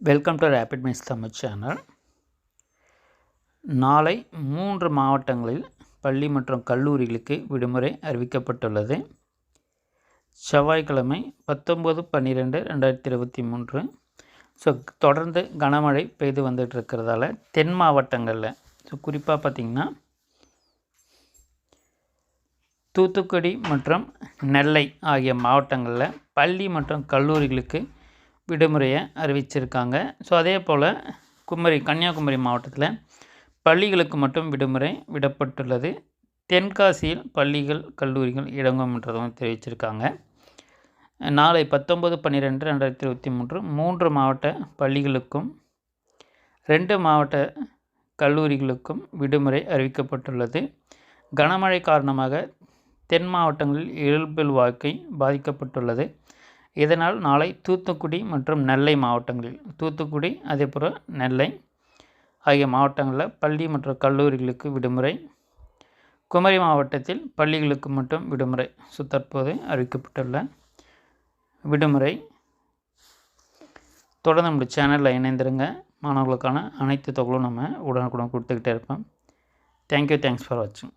Welcome to rapid miss Tamil channel நாளை மூன்று மாவட்டங்களில் பள்ளி மற்றும் கல்லூரிகளுக்கு விடுமுறை அறிவிக்கப்பட்டுள்ளது. செவ்வாய்க்கிழமை பத்தொம்பது பன்னிரெண்டு ரெண்டாயிரத்தி இருபத்தி மூன்று. ஸோ தொடர்ந்து கனமழை பெய்து வந்துட்டு இருக்கிறதால தென் மாவட்டங்களில் ஸோ குறிப்பாக பார்த்திங்கன்னா தூத்துக்குடி மற்றும் நெல்லை ஆகிய மாவட்டங்களில் பள்ளி மற்றும் கல்லூரிகளுக்கு விடுமுறையை அறிவிச்சிருக்காங்க. ஸோ அதே போல் குமரி கன்னியாகுமரி மாவட்டத்தில் பள்ளிகளுக்கு மட்டும் விடுமுறை விடப்பட்டுள்ளது. தென்காசியில் பள்ளிகள் கல்லூரிகள் இடங்கும் என்றதும் தெரிவிச்சிருக்காங்க. நாளை பத்தொம்பது பன்னிரெண்டு ரெண்டாயிரத்தி இருபத்தி மூன்று மூன்று மாவட்ட பள்ளிகளுக்கும் ரெண்டு மாவட்ட கல்லூரிகளுக்கும் விடுமுறை அறிவிக்கப்பட்டுள்ளது. கனமழை காரணமாக தென் மாவட்டங்களில் இயல்பில் வாழ்க்கை பாதிக்கப்பட்டுள்ளது. இதனால் நாளை தூத்துக்குடி மற்றும் நெல்லை மாவட்டங்களில் தூத்துக்குடி அதேபோல் நெல்லை ஆகிய மாவட்டங்களில் பள்ளி மற்றும் கல்லூரிகளுக்கு விடுமுறை குமரி மாவட்டத்தில் பள்ளிகளுக்கு மட்டும் விடுமுறை ஸோ தற்போது அறிவிக்கப்பட்டுள்ள விடுமுறை. தொடர்ந்து நம்முடைய சேனலில் இணைந்திருங்க. மாணவர்களுக்கான அனைத்து தொகையும் நம்ம உடனுக்குடன் கொடுத்துக்கிட்டே இருப்போம். தேங்க்யூ தேங்க்ஸ் ஃபார் வாட்சிங்